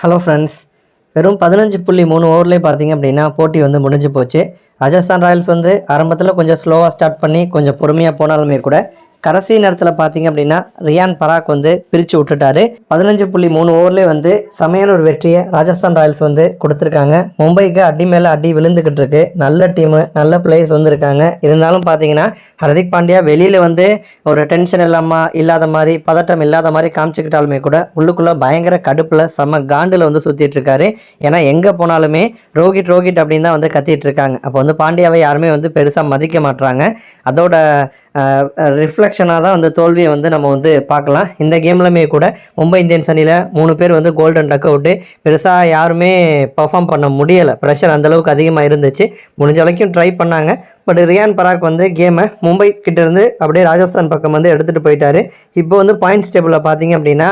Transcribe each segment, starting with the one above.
Hello friends வெறும் பதினஞ்சு புள்ளி மூணு ஓவர்லேயே பார்த்தீங்க அப்படின்னா போட்டி வந்து முடிஞ்சு போச்சு. ராஜஸ்தான் ராயல்ஸ் வந்து ஆரம்பத்தில் கொஞ்சம் ஸ்லோவாக ஸ்டார்ட் பண்ணி கொஞ்சம் பொறுமையாக போனாலுமே கூட கடைசி நேரத்தில் பார்த்தீங்க அப்படின்னா ரியான் பராக் வந்து பிரித்து விட்டுட்டாரு. பதினஞ்சு புள்ளி மூணு ஓவர்லேயே வந்து சமையல் ஒரு வெற்றியை ராஜஸ்தான் ராயல்ஸ் வந்து கொடுத்துருக்காங்க. மும்பைக்கு அடி மேலே அடி விழுந்துக்கிட்டு இருக்கு. நல்ல டீமு நல்ல பிளேயர்ஸ் வந்திருக்காங்க. இருந்தாலும் பார்த்தீங்கன்னா ஹர்திக் பாண்டியா வெளியில் வந்து ஒரு டென்ஷன் இல்லாமல் இல்லாத மாதிரி பதட்டம் இல்லாத மாதிரி காமிச்சிக்கிட்டாலுமே கூட உள்ளுக்குள்ளே பயங்கர கடுப்பில் செம்ம காண்டில் வந்து சுற்றிட்டு இருக்காரு. ஏன்னா எங்கே போனாலுமே ரோஹித் ரோஹித் அப்படின்னு தான் வந்து கத்திட்டு இருக்காங்க. அப்போ வந்து பாண்டியாவை யாருமே வந்து பெருசாக மதிக்க மாட்றாங்க. அதோட ரிஃப்ளெக்ஷனாக தான் அந்த தோல்வியை வந்து நம்ம வந்து பார்க்கலாம். இந்த கேம்லமே கூட மும்பை இந்தியன்ஸ் அணியில் மூணு பேர் வந்து கோல்டன் டக் அவுட்டு பெருசாக யாருமே பர்ஃபார்ம் பண்ண முடியலை. ப்ரெஷர் அந்தளவுக்கு அதிகமாக இருந்துச்சு. முடிஞ்ச வரைக்கும் ட்ரை பண்ணாங்க. பட் ரியான் பராக் வந்து கேமை மும்பை கிட்டேருந்து அப்படியே ராஜஸ்தான் பக்கம் வந்து எடுத்துகிட்டு போயிட்டாரு. இப்போ வந்து பாயிண்ட்ஸ் டேபிளில் பார்த்தீங்க அப்படின்னா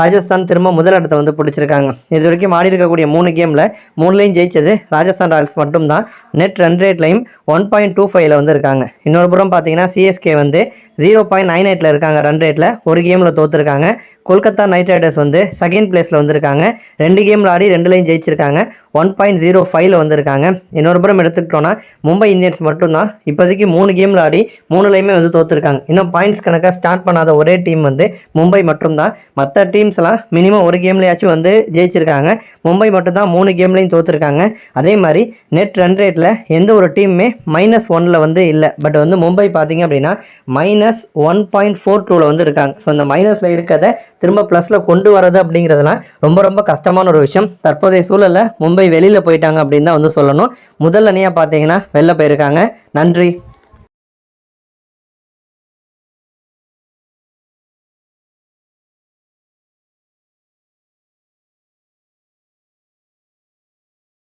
ராஜஸ்தான் திரும்ப முதலிடத்தை வந்து பிடிச்சிருக்காங்க. இது வரைக்கும் ஆடி இருக்கக்கூடிய மூணு கேமில் மூணுலேயும் ஜெயிச்சது ராஜஸ்தான் ராயல்ஸ் மட்டும்தான். நெட் ரன் ரேட்லையும் ஒன் பாயிண்ட் டூ ஃபைவ்ல வந்து இருக்காங்க. இன்னொரு புறம் பார்த்தீங்கன்னா சிஎஸ் சிஎஸ்கே வந்து ஜீரோ பாயிண்ட் நைன் எயிட்டில் இருக்காங்க ரன் ரேட்டில் ஒரு கேமில் தோற்றுருக்காங்க கொல்கத்தா நைட் ரைடர்ஸ் வந்து செகண்ட் பிளேஸில் வந்திருக்காங்க. ரெண்டு கேமில் ஆடி ரெண்டுலேயும் ஜெயிச்சிருக்காங்க. ஒன் பாயிண்ட் ஜீரோ ஃபைவ்ல வந்திருக்காங்க. இன்னொரு புறம் எடுத்துக்கிட்டோன்னா மும்பை இந்தியன்ஸ் மட்டும்தான். இப்போதைக்கு மூணு கேமில் ஆடி மூணுலேயுமே வந்து தோற்றுருக்காங்க இன்னும் பாயிண்ட்ஸ் கணக்காக ஸ்டார்ட் பண்ணாத ஒரே டீம் வந்து மும்பை மட்டும்தான். மற்ற டீம்ஸ்லாம் மினிமம் ஒரு கேம்லையாச்சும் வந்து ஜெயிச்சிருக்காங்க. மும்பை மட்டும்தான் மூணு கேம்லையும் தோற்றுருக்காங்க அதே மாதிரி நெட் ரன் ரேட்டில் எந்த ஒரு டீமுமே மைனஸ் ஒனில் வந்து இல்லை. பட் வந்து மும்பை பார்த்தீங்க அப்படின்னா மைனஸ் ஒன் பாயிண்ட் ஃபோர் டூவில் வந்து இருக்காங்க. ஸோ இந்த மைனஸில் இருக்கிறத திரும்ப ப்ளஸில் கொண்டு வரது அப்படிங்கிறதுலாம் ரொம்ப ரொம்ப கஷ்டமான ஒரு விஷயம். தற்போதைய சூழலில் மும்பை வெளியில் போயிட்டாங்க அப்படின்னு தான் வந்து சொல்லணும். முதல் அணியாக பார்த்தீங்கன்னா வெளில போயிருக்காங்க. நன்றி.